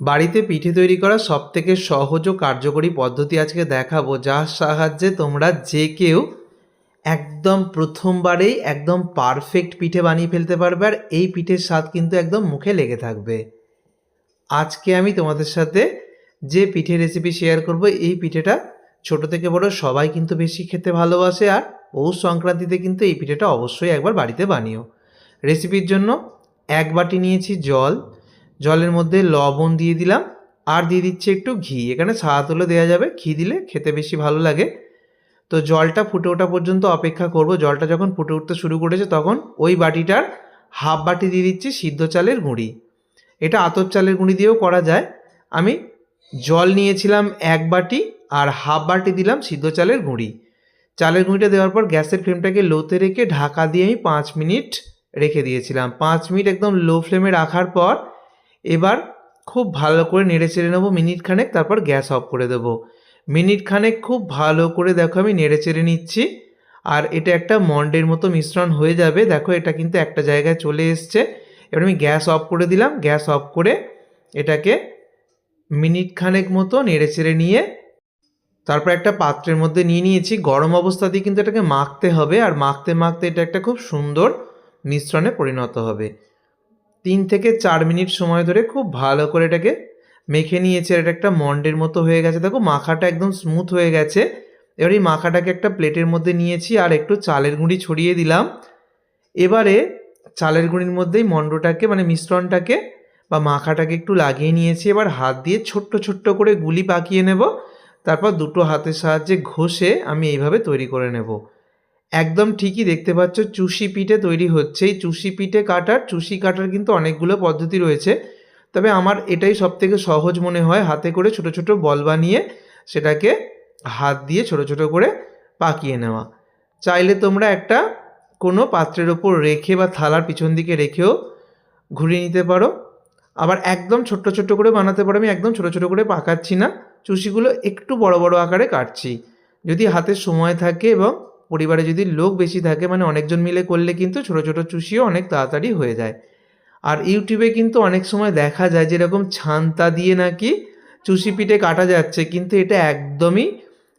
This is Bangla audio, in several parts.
বাড়িতে পিঠে তৈরি করার সবথেকে সহজ ও কার্যকরী পদ্ধতি আজকে দেখাবো, যার সাহায্যে তোমরা যে কেউ একদম প্রথমবারেই একদম পারফেক্ট পিঠে বানিয়ে ফেলতে পারবে আর এই পিঠের স্বাদ কিন্তু একদম মুখে লেগে থাকবে। আজকে আমি তোমাদের সাথে যে পিঠে রেসিপি শেয়ার করব, এই পিঠেটা ছোট থেকে বড় সবাই কিন্তু বেশি খেতে ভালোবাসে আর পৌষ সংক্রান্তিতে কিন্তু এই পিঠেটা অবশ্যই একবার বাড়িতে বানিও। রেসিপির জন্য এক বাটি নিয়েছি জল জলের মধ্যে লবণ দিয়ে দিলাম। আর দিয়ে দিচ্ছি একটু ঘি। এখানে সাদা তুলো দেওয়া যাবে। ঘি দিলে খেতে বেশি ভালো লাগে। তো জলটা ফুটে ওঠা পর্যন্ত অপেক্ষা করব। জলটা যখন ফুটে উঠতে শুরু করেছে তখন ওই বাটিটার হাফ বাটি দিয়ে দিচ্ছি সিদ্ধ চালের গুঁড়ি। এটা আতর চালের গুঁড়ি দিয়েও করা যায়। আমি জল নিয়েছিলাম এক বাটি আর হাফ বাটি দিলাম সিদ্ধ চালের গুঁড়ি। চালের গুঁড়িটা দেওয়ার পর গ্যাসের ফ্লেমটাকে লোতে রেখে ঢাকা দিয়ে আমি পাঁচ মিনিট রেখে দিয়েছিলাম। পাঁচ মিনিট একদম লো ফ্লেমে রাখার পর এবার খুব ভালো করে নেড়ে চেড়ে নেব মিনিট খানেক, তারপর গ্যাস অফ করে দেবো। মিনিট খানেক খুব ভালো করে দেখো আমি নেড়ে চেড়ে নিচ্ছি। আর এটা একটা মন্ডের মতো মিশ্রণ হয়ে যাবে। দেখো এটা কিন্তু একটা জায়গায় চলে এসছে। এবার আমি গ্যাস অফ করে দিলাম। গ্যাস অফ করে এটাকে মিনিট খানেক মতো নেড়ে চেড়ে নিয়ে তারপর একটা পাত্রের মধ্যে নিয়ে নিয়েছি। গরম অবস্থাতেই কিন্তু এটাকে মাখতে হবে। আর মাখতে মাখতে এটা একটা খুব সুন্দর মিশ্রণে পরিণত হবে। তিন থেকে চার মিনিট সময় ধরে খুব ভালো করে এটাকে মেখে নিয়েছে। এটা একটা মন্ডের মতো হয়ে গেছে। দেখো, মাখাটা একদম স্মুথ হয়ে গেছে। এবার এই মাখাটাকে একটা প্লেটের মধ্যে নিয়েছি আর একটু চালের গুঁড়ি ছড়িয়ে দিলাম। এবারে চালের গুঁড়ির মধ্যেই মন্ডটাকে মানে মিশ্রণটাকে বা মাখাটাকে একটু লাগিয়ে নিয়েছি। এবার হাত দিয়ে ছোট্ট ছোট্ট করে গুলি পাকিয়ে নেব। তারপর দুটো হাতের সাহায্যে ঘষে আমি এইভাবে তৈরি করে নেব। একদম ঠিকই দেখতে পাচ্ছ, চুষি পিঠে তৈরি হচ্ছে। এই চুষি পিঠে কাটার, চুষি কাটার কিন্তু অনেকগুলো পদ্ধতি রয়েছে। তবে আমার এটাই সব থেকে সহজ মনে হয়, হাতে করে ছোট ছোট বল বানিয়ে সেটাকে হাত দিয়ে ছোট ছোট করে পাকিয়ে নেওয়া। চাইলে তোমরা একটা কোনো পাত্রের ওপর রেখে বা থালার পিছন দিকে রেখেও ঘুরিয়ে নিতে পারো। আবার একদম ছোট্ট ছোট্ট করে বানাতে পারো, আমি একদম ছোট ছোট করে পাকাচ্ছি না। চুষিগুলো একটু বড় বড় আকারে কাটছি। যদি হাতে সময় থাকে এবং পরিবারে যদি লোক বেশি থাকে মানে অনেকজন মিলে করলে কিন্তু ছোট ছোট চুষিও অনেক তাড়াতাড়ি হয়ে যায়। আর ইউটিউবে কিন্তু অনেক সময় দেখা যায় যেরকম ছান্তা দিয়ে নাকি চুষি পিঠে কাটা যাচ্ছে, কিন্তু এটা একদমই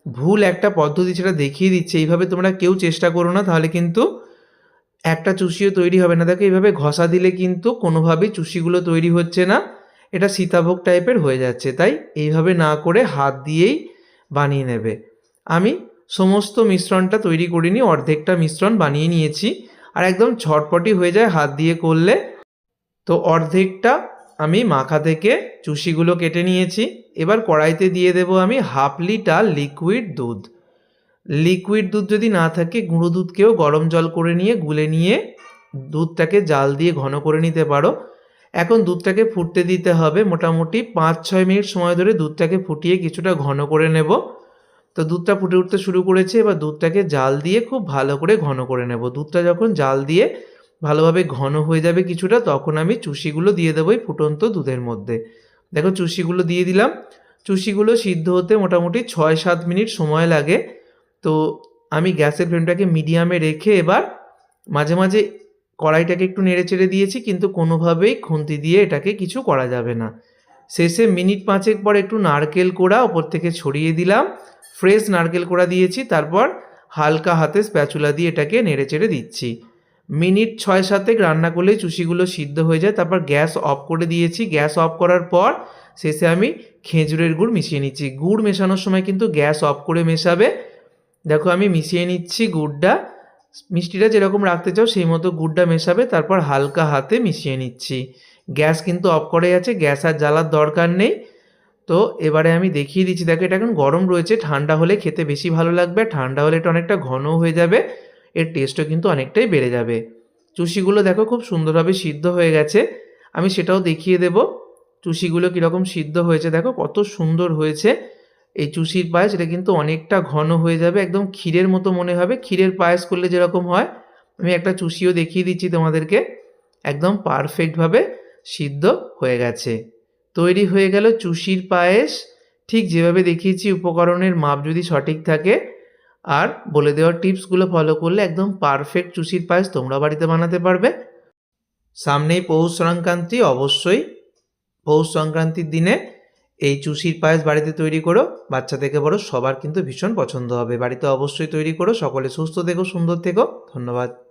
ভুল একটা পদ্ধতি সেটা দেখিয়ে দিচ্ছে। এইভাবে তোমরা কেউ চেষ্টা করো না, তাহলে কিন্তু একটা চুষিও তৈরি হবে না। দেখো, এইভাবে ঘষা দিলে কিন্তু কোনোভাবেই চুষিগুলো তৈরি হচ্ছে না, এটা সীতাভোগ টাইপের হয়ে যাচ্ছে। তাই এইভাবে না করে হাত দিয়েই বানিয়ে নেবে। আমি সমস্ত মিশ্রণটা তৈরি করিনি অর্ধেকটা মিশ্রণ বানিয়ে নিয়েছি। আর একদম ছটপটি হয়ে যায় হাত দিয়ে করলে। তো অর্ধেকটা আমি মাখা থেকে চুষিগুলো কেটে নিয়েছি। এবার কড়াইতে দিয়ে দেবো আমি হাফ লিটার লিকুইড দুধ। লিকুইড দুধ যদি না থাকে, গুঁড়ো দুধকেও গরম জল করে নিয়ে গুলে নিয়ে দুধটাকে জাল দিয়ে ঘন করে নিতে পারো। এখন দুধটাকে ফুটতে দিতে হবে। মোটামুটি পাঁচ ছয় মিনিট সময় ধরে দুধটাকে ফুটিয়ে কিছুটা ঘন করে নেব। তো দুধটা ফুটে উঠতে শুরু করেছে, এবার দুধটাকে জাল দিয়ে খুব ভালো করে ঘন করে নেব। দুধটা যখন জাল দিয়ে ভালোভাবে ঘন হয়ে যাবে কিছুটা, তখন আমি চুষিগুলো দিয়ে দেবো ফুটন্ত দুধের মধ্যে। দেখো চুষিগুলো দিয়ে দিলাম। চুষিগুলো সিদ্ধ হতে মোটামুটি ছয় সাত মিনিট সময় লাগে। তো আমি গ্যাসের ফ্লেমটাকে মিডিয়ামে রেখে এবার মাঝে মাঝে কড়াইটাকে একটু নেড়ে চেড়ে দিয়েছি, কিন্তু কোনোভাবেই খুন্তি দিয়ে এটাকে কিছু করা যাবে না। শেষে মিনিট পাঁচেক পর একটু নারকেল কোড়া ওপর থেকে ছড়িয়ে দিলাম। ফ্রেশ নারকেল কোড়া দিয়েছি, তারপর হালকা হাতে স্প্যাচুলা দিয়ে এটাকে নেড়ে চেড়ে দিচ্ছি। মিনিট ছয় সাতেক রান্না করলেই চুষিগুলো সিদ্ধ হয়ে যায়, তারপর গ্যাস অফ করে দিয়েছি। গ্যাস অফ করার পর শেষে আমি খেজুরের গুড় মিশিয়ে নিচ্ছি। গুড় মেশানোর সময় কিন্তু গ্যাস অফ করে মেশাবে। দেখো আমি মিশিয়ে নিচ্ছি গুড়টা। মিষ্টিটা যেরকম রাখতে চাও সেই মতো গুড়টা মেশাবে, তারপর হালকা হাতে মিশিয়ে নিচ্ছি। গ্যাস কিন্তু অফ করে আছে, গ্যাস আর জ্বালার দরকার নেই। তো এবারে আমি দেখিয়ে দিচ্ছি, দেখো এটা এখন গরম রয়েছে, ঠান্ডা হলে খেতে বেশি ভালো লাগবে ঠান্ডা হলে এটা অনেকটা ঘন হয়ে যাবে, এর টেস্টও কিন্তু অনেকটাই বেড়ে যাবে। চুষিগুলো দেখো খুব সুন্দরভাবে সিদ্ধ হয়ে গেছে, আমি সেটাও দেখিয়ে দেব, চুষিগুলো কীরকম সিদ্ধ হয়েছে, দেখো কত সুন্দর হয়েছে, এই চুষির পায়েস, এটা কিন্তু অনেকটা ঘন হয়ে যাবে, একদম ক্ষীরের মতো মনে হবে, ক্ষীরের পায়েস করলে যেরকম হয়, আমি একটা চুষিও দেখিয়ে দিচ্ছি তোমাদেরকে, একদম পারফেক্টভাবে সিদ্ধ হয়ে গেছে। তৈরি হয়ে গেল চুষির পায়েস। ঠিক যেভাবে দেখিয়েছি, উপকরণের মাপ যদি সঠিক থাকে, আর বলে দেওয়ার টিপসগুলো ফলো করলে একদম পারফেক্ট চুষির পায়েস তোমরা বাড়িতে বানাতে পারবে। সামনেই পৌষ সংক্রান্তি, অবশ্যই পৌষ সংক্রান্তির দিনে এই চুষির পায়েস বাড়িতে তৈরি করো। বাচ্চা থেকে বড় সবার কিন্তু ভীষণ পছন্দ হবে। বাড়িতে অবশ্যই তৈরি করো। সকলে সুস্থ থেকো, সুন্দর থেকো। ধন্যবাদ।